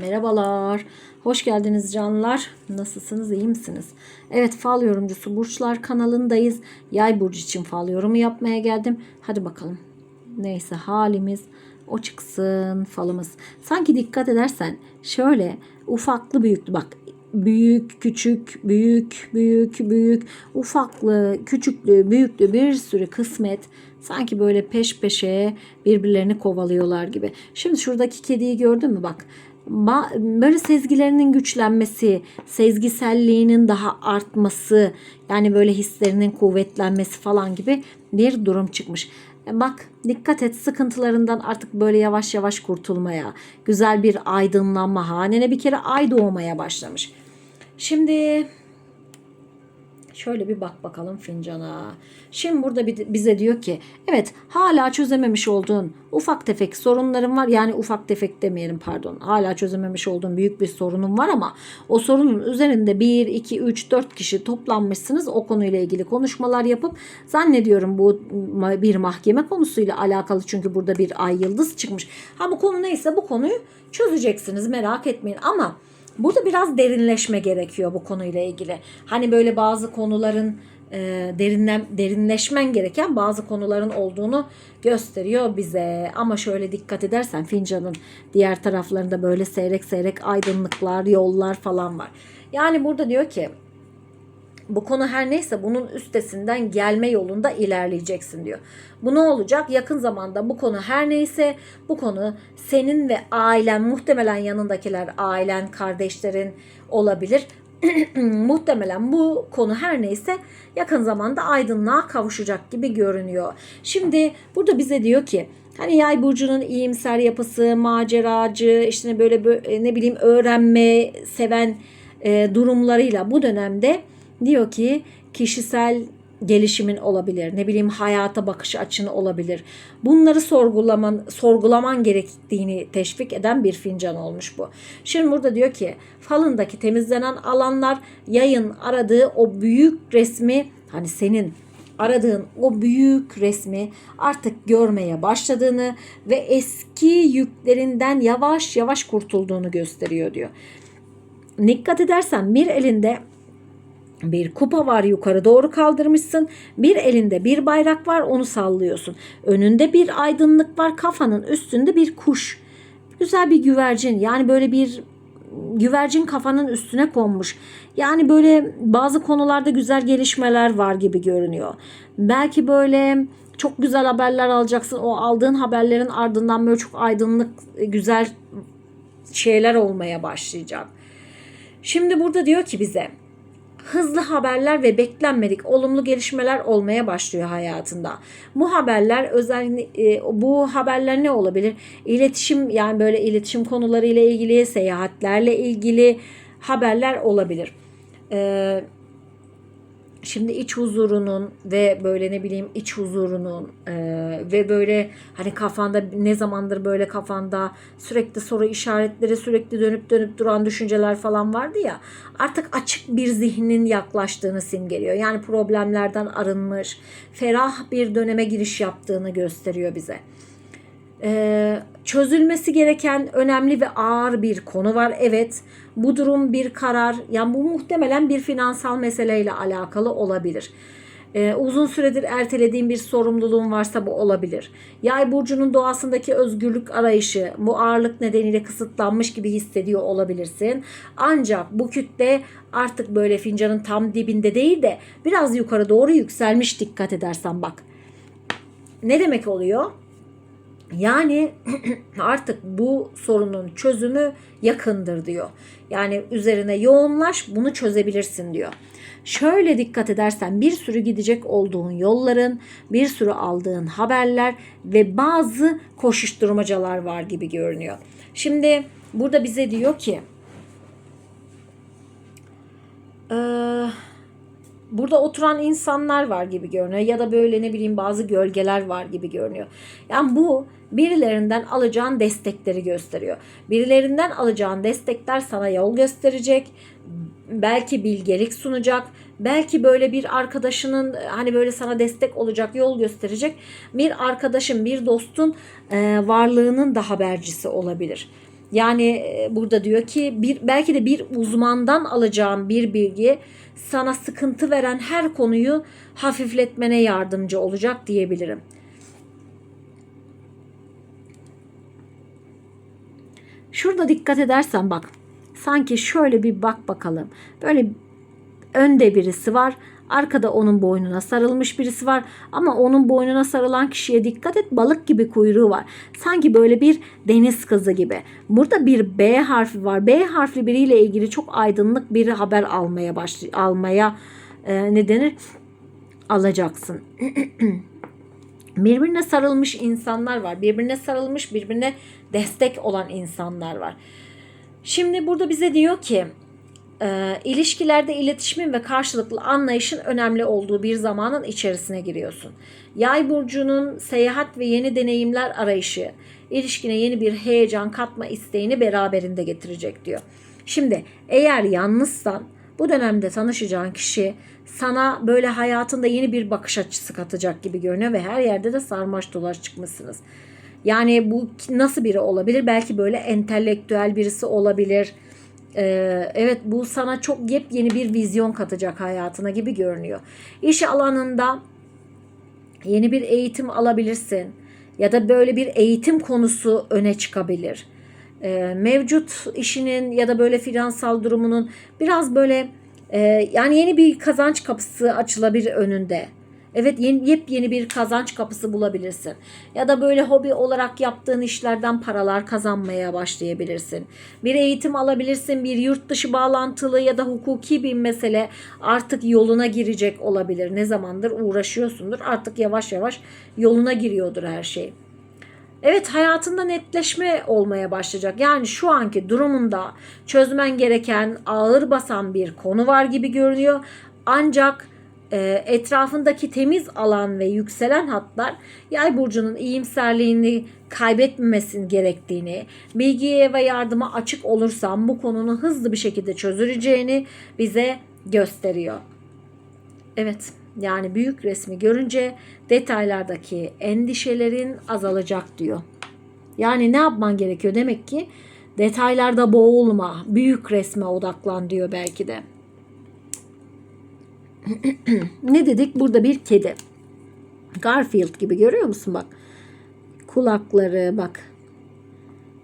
Merhabalar. Hoş geldiniz canlılar. Nasılsınız? iyi misiniz? Evet fal yorumcusu Burçlar kanalındayız. Yay burcu için fal yorumu yapmaya geldim. Hadi bakalım. Neyse halimiz o çıksın falımız. Sanki dikkat edersen şöyle ufaklı büyüklü bak büyük, küçük, büyük, büyük, büyük, ufaklı, küçüklü, büyüklü bir sürü kısmet sanki böyle peş peşe birbirlerini kovalıyorlar gibi. Şimdi şuradaki kediyi gördün mü bak. Böyle sezgilerinin güçlenmesi, sezgiselliğinin daha artması, yani böyle hislerinin kuvvetlenmesi falan gibi bir durum çıkmış. E Bak dikkat et sıkıntılarından artık böyle yavaş yavaş kurtulmaya, güzel bir aydınlanma hanene bir kere ay doğmaya başlamış. Şimdi şöyle bir bak bakalım fincana. Şimdi burada bize diyor ki evet hala çözememiş olduğun ufak tefek sorunların var. Yani ufak tefek demeyelim pardon. Hala çözememiş olduğun büyük bir sorunun var ama o sorunun üzerinde 1, 2, 3, 4 kişi toplanmışsınız. O konuyla ilgili konuşmalar yapıp zannediyorum bu bir mahkeme konusuyla alakalı. Çünkü burada bir ay yıldız çıkmış. Ha bu konu neyse bu konuyu çözeceksiniz merak etmeyin ama Burada biraz derinleşme gerekiyor bu konuyla ilgili. Hani böyle bazı konuların e, derinlen, derinleşmen gereken bazı konuların olduğunu gösteriyor bize. Ama şöyle dikkat edersen fincanın diğer taraflarında böyle seyrek seyrek aydınlıklar, yollar falan var. Yani burada diyor ki bu konu her neyse bunun üstesinden gelme yolunda ilerleyeceksin diyor. Bu ne olacak? Yakın zamanda bu konu her neyse bu konu senin ve ailen muhtemelen yanındakiler ailen, kardeşlerin olabilir. muhtemelen bu konu her neyse yakın zamanda aydınlığa kavuşacak gibi görünüyor. Şimdi burada bize diyor ki Hani yay burcunun iyimser yapısı, maceracı, işte böyle bö- ne bileyim öğrenme seven e, durumlarıyla bu dönemde diyor ki kişisel gelişimin olabilir. Ne bileyim hayata bakış açın olabilir. Bunları sorgulaman sorgulaman gerektiğini teşvik eden bir fincan olmuş bu. Şimdi burada diyor ki falındaki temizlenen alanlar yayın aradığı o büyük resmi hani senin aradığın o büyük resmi artık görmeye başladığını ve eski yüklerinden yavaş yavaş kurtulduğunu gösteriyor diyor. Dikkat edersen bir elinde bir kupa var yukarı doğru kaldırmışsın. Bir elinde bir bayrak var onu sallıyorsun. Önünde bir aydınlık var kafanın üstünde bir kuş. Güzel bir güvercin yani böyle bir güvercin kafanın üstüne konmuş. Yani böyle bazı konularda güzel gelişmeler var gibi görünüyor. Belki böyle çok güzel haberler alacaksın. O aldığın haberlerin ardından böyle çok aydınlık, güzel şeyler olmaya başlayacak. Şimdi burada diyor ki bize hızlı haberler ve beklenmedik olumlu gelişmeler olmaya başlıyor hayatında. Bu haberler özellikle bu haberler ne olabilir? İletişim yani böyle iletişim konuları ile ilgili, seyahatlerle ilgili haberler olabilir. Ee, Şimdi iç huzurunun ve böyle ne bileyim iç huzurunun e, ve böyle hani kafanda ne zamandır böyle kafanda sürekli soru işaretleri sürekli dönüp dönüp duran düşünceler falan vardı ya artık açık bir zihnin yaklaştığını simgeliyor. Yani problemlerden arınmış, ferah bir döneme giriş yaptığını gösteriyor bize. Ee, çözülmesi gereken önemli ve ağır bir konu var. Evet bu durum bir karar yani bu muhtemelen bir finansal meseleyle alakalı olabilir. Ee, uzun süredir ertelediğin bir sorumluluğun varsa bu olabilir. Yay burcunun doğasındaki özgürlük arayışı bu ağırlık nedeniyle kısıtlanmış gibi hissediyor olabilirsin. Ancak bu kütle artık böyle fincanın tam dibinde değil de biraz yukarı doğru yükselmiş dikkat edersen bak. Ne demek oluyor? Yani artık bu sorunun çözümü yakındır diyor. Yani üzerine yoğunlaş bunu çözebilirsin diyor. Şöyle dikkat edersen bir sürü gidecek olduğun yolların, bir sürü aldığın haberler ve bazı koşuşturmacalar var gibi görünüyor. Şimdi burada bize diyor ki eee burada oturan insanlar var gibi görünüyor ya da böyle ne bileyim bazı gölgeler var gibi görünüyor. Yani bu birilerinden alacağın destekleri gösteriyor. Birilerinden alacağın destekler sana yol gösterecek. Belki bilgelik sunacak. Belki böyle bir arkadaşının hani böyle sana destek olacak, yol gösterecek bir arkadaşın, bir dostun varlığının da habercisi olabilir. Yani e, burada diyor ki bir belki de bir uzmandan alacağın bir bilgi sana sıkıntı veren her konuyu hafifletmene yardımcı olacak diyebilirim. Şurada dikkat edersen bak. Sanki şöyle bir bak bakalım. Böyle önde birisi var. Arkada onun boynuna sarılmış birisi var. Ama onun boynuna sarılan kişiye dikkat et. Balık gibi kuyruğu var. Sanki böyle bir deniz kızı gibi. Burada bir B harfi var. B harfli biriyle ilgili çok aydınlık bir haber almaya baş almaya e, ne denir? Alacaksın. birbirine sarılmış insanlar var. Birbirine sarılmış, birbirine destek olan insanlar var. Şimdi burada bize diyor ki e, ilişkilerde iletişimin ve karşılıklı anlayışın önemli olduğu bir zamanın içerisine giriyorsun. Yay burcunun seyahat ve yeni deneyimler arayışı ilişkine yeni bir heyecan katma isteğini beraberinde getirecek diyor. Şimdi eğer yalnızsan bu dönemde tanışacağın kişi sana böyle hayatında yeni bir bakış açısı katacak gibi görünüyor ve her yerde de sarmaş dolaş çıkmışsınız. Yani bu nasıl biri olabilir? Belki böyle entelektüel birisi olabilir. Ee, evet bu sana çok yepyeni bir vizyon katacak hayatına gibi görünüyor. İş alanında yeni bir eğitim alabilirsin ya da böyle bir eğitim konusu öne çıkabilir. Ee, mevcut işinin ya da böyle finansal durumunun biraz böyle e, yani yeni bir kazanç kapısı açılabilir önünde. Evet yeni, yepyeni bir kazanç kapısı bulabilirsin. Ya da böyle hobi olarak yaptığın işlerden paralar kazanmaya başlayabilirsin. Bir eğitim alabilirsin. Bir yurt dışı bağlantılı ya da hukuki bir mesele artık yoluna girecek olabilir. Ne zamandır uğraşıyorsundur. Artık yavaş yavaş yoluna giriyordur her şey. Evet hayatında netleşme olmaya başlayacak. Yani şu anki durumunda çözmen gereken ağır basan bir konu var gibi görünüyor. Ancak etrafındaki temiz alan ve yükselen hatlar yay burcunun iyimserliğini kaybetmemesin gerektiğini, bilgiye ve yardıma açık olursan bu konunun hızlı bir şekilde çözüleceğini bize gösteriyor. Evet, yani büyük resmi görünce detaylardaki endişelerin azalacak diyor. Yani ne yapman gerekiyor demek ki detaylarda boğulma, büyük resme odaklan diyor belki de. Ne dedik? Burada bir kedi. Garfield gibi görüyor musun bak. Kulakları bak.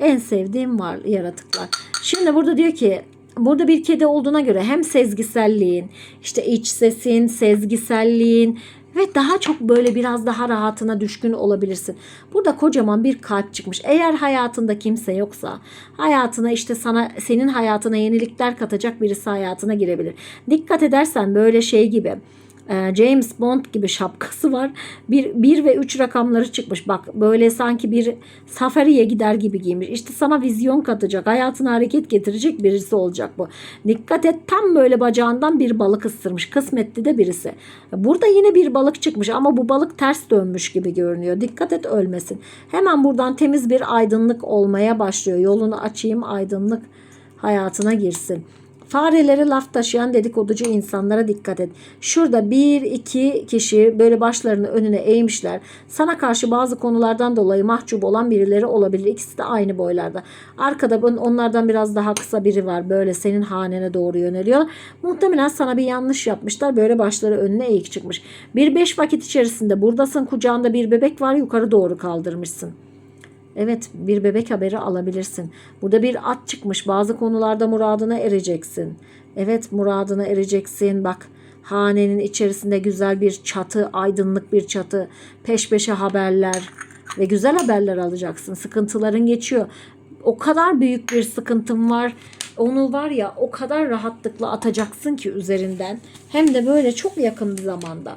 En sevdiğim var yaratıklar. Şimdi burada diyor ki burada bir kedi olduğuna göre hem sezgiselliğin, işte iç sesin, sezgiselliğin ve daha çok böyle biraz daha rahatına düşkün olabilirsin. Burada kocaman bir kalp çıkmış. Eğer hayatında kimse yoksa hayatına işte sana senin hayatına yenilikler katacak birisi hayatına girebilir. Dikkat edersen böyle şey gibi James Bond gibi şapkası var. Bir, bir ve üç rakamları çıkmış. Bak böyle sanki bir safariye gider gibi giymiş. İşte sana vizyon katacak, hayatına hareket getirecek birisi olacak bu. Dikkat et tam böyle bacağından bir balık ısırmış. Kısmetli de birisi. Burada yine bir balık çıkmış ama bu balık ters dönmüş gibi görünüyor. Dikkat et ölmesin. Hemen buradan temiz bir aydınlık olmaya başlıyor. Yolunu açayım aydınlık hayatına girsin. Farelere laf taşıyan dedikoducu insanlara dikkat et. Şurada bir iki kişi böyle başlarını önüne eğmişler. Sana karşı bazı konulardan dolayı mahcup olan birileri olabilir. İkisi de aynı boylarda. Arkada onlardan biraz daha kısa biri var. Böyle senin hanene doğru yöneliyor. Muhtemelen sana bir yanlış yapmışlar. Böyle başları önüne eğik çıkmış. Bir beş vakit içerisinde buradasın. Kucağında bir bebek var. Yukarı doğru kaldırmışsın. Evet bir bebek haberi alabilirsin. Burada bir at çıkmış. Bazı konularda muradına ereceksin. Evet muradına ereceksin. Bak hanenin içerisinde güzel bir çatı, aydınlık bir çatı, peş peşe haberler ve güzel haberler alacaksın. Sıkıntıların geçiyor. O kadar büyük bir sıkıntım var. Onu var ya o kadar rahatlıkla atacaksın ki üzerinden. Hem de böyle çok yakın bir zamanda.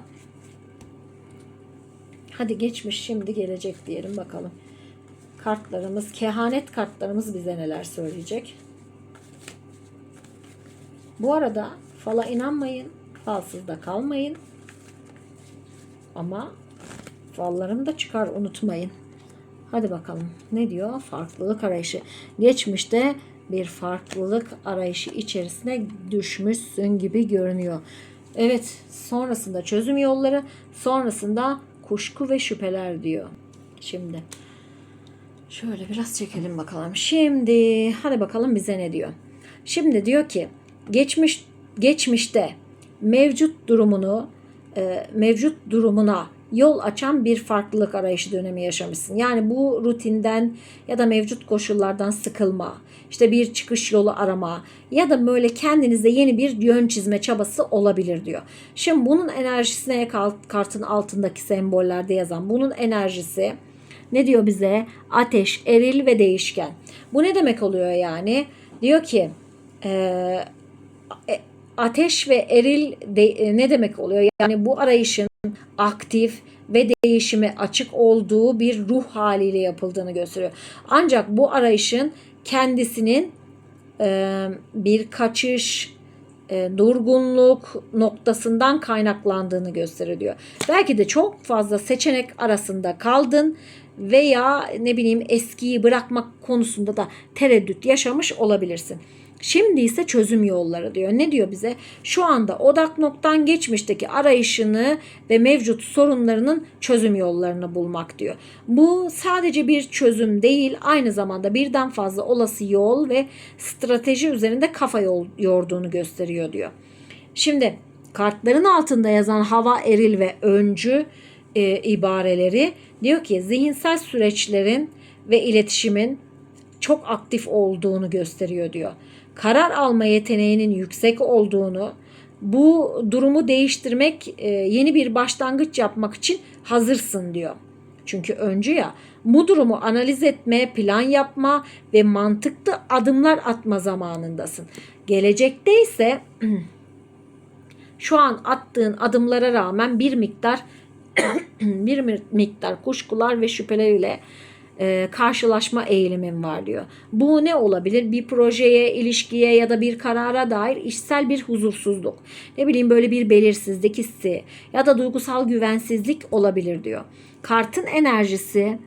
Hadi geçmiş şimdi gelecek diyelim bakalım kartlarımız, kehanet kartlarımız bize neler söyleyecek. Bu arada fala inanmayın, falsızda kalmayın. Ama fallarım da çıkar unutmayın. Hadi bakalım ne diyor? Farklılık arayışı. Geçmişte bir farklılık arayışı içerisine düşmüşsün gibi görünüyor. Evet sonrasında çözüm yolları sonrasında kuşku ve şüpheler diyor. Şimdi Şöyle biraz çekelim bakalım. Şimdi hadi bakalım bize ne diyor. Şimdi diyor ki geçmiş geçmişte mevcut durumunu e, mevcut durumuna yol açan bir farklılık arayışı dönemi yaşamışsın. Yani bu rutinden ya da mevcut koşullardan sıkılma, işte bir çıkış yolu arama ya da böyle kendinize yeni bir yön çizme çabası olabilir diyor. Şimdi bunun enerjisine kartın altındaki sembollerde yazan bunun enerjisi ne diyor bize? Ateş, eril ve değişken. Bu ne demek oluyor yani? Diyor ki e, ateş ve eril de, e, ne demek oluyor? Yani bu arayışın aktif ve değişime açık olduğu bir ruh haliyle yapıldığını gösteriyor. Ancak bu arayışın kendisinin e, bir kaçış, e, durgunluk noktasından kaynaklandığını gösteriyor. Belki de çok fazla seçenek arasında kaldın veya ne bileyim eskiyi bırakmak konusunda da tereddüt yaşamış olabilirsin. Şimdi ise çözüm yolları diyor. Ne diyor bize? Şu anda odak noktan geçmişteki arayışını ve mevcut sorunlarının çözüm yollarını bulmak diyor. Bu sadece bir çözüm değil, aynı zamanda birden fazla olası yol ve strateji üzerinde kafa yorduğunu gösteriyor diyor. Şimdi kartların altında yazan hava, eril ve öncü e, ibareleri diyor ki zihinsel süreçlerin ve iletişimin çok aktif olduğunu gösteriyor diyor karar alma yeteneğinin yüksek olduğunu, bu durumu değiştirmek, e, yeni bir başlangıç yapmak için hazırsın diyor. Çünkü öncü ya bu durumu analiz etme, plan yapma ve mantıklı adımlar atma zamanındasın. Gelecekte ise şu an attığın adımlara rağmen bir miktar bir miktar kuşkular ve şüpheler ile e, karşılaşma eğilimim var diyor. Bu ne olabilir? Bir projeye, ilişkiye ya da bir karara dair işsel bir huzursuzluk. Ne bileyim böyle bir belirsizlik hissi ya da duygusal güvensizlik olabilir diyor. Kartın enerjisi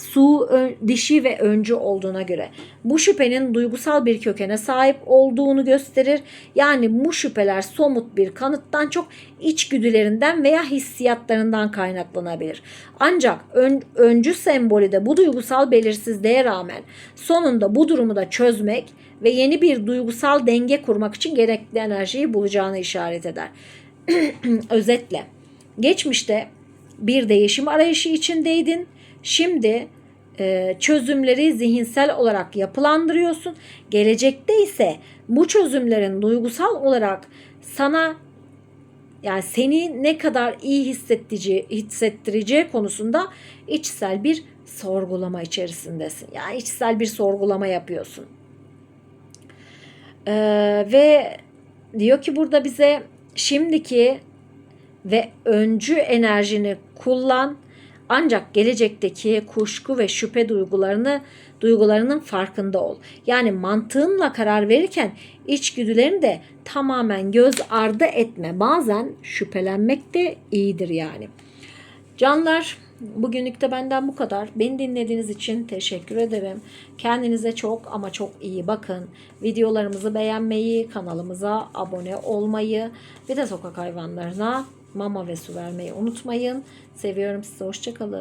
su dişi ve öncü olduğuna göre bu şüphenin duygusal bir kökene sahip olduğunu gösterir. Yani bu şüpheler somut bir kanıttan çok içgüdülerinden veya hissiyatlarından kaynaklanabilir. Ancak ön, öncü sembolü de bu duygusal belirsizliğe rağmen sonunda bu durumu da çözmek ve yeni bir duygusal denge kurmak için gerekli enerjiyi bulacağını işaret eder. Özetle geçmişte bir değişim arayışı içindeydin Şimdi e, çözümleri zihinsel olarak yapılandırıyorsun. Gelecekte ise bu çözümlerin duygusal olarak sana yani seni ne kadar iyi hissettireceği, hissettireceği konusunda içsel bir sorgulama içerisindesin. Yani içsel bir sorgulama yapıyorsun. Ee, ve diyor ki burada bize şimdiki ve öncü enerjini kullan ancak gelecekteki kuşku ve şüphe duygularını duygularının farkında ol. Yani mantığınla karar verirken içgüdülerini de tamamen göz ardı etme. Bazen şüphelenmek de iyidir yani. Canlar Bugünlük de benden bu kadar. Beni dinlediğiniz için teşekkür ederim. Kendinize çok ama çok iyi bakın. Videolarımızı beğenmeyi, kanalımıza abone olmayı ve de sokak hayvanlarına mama ve su vermeyi unutmayın. Seviyorum sizi. Hoşçakalın.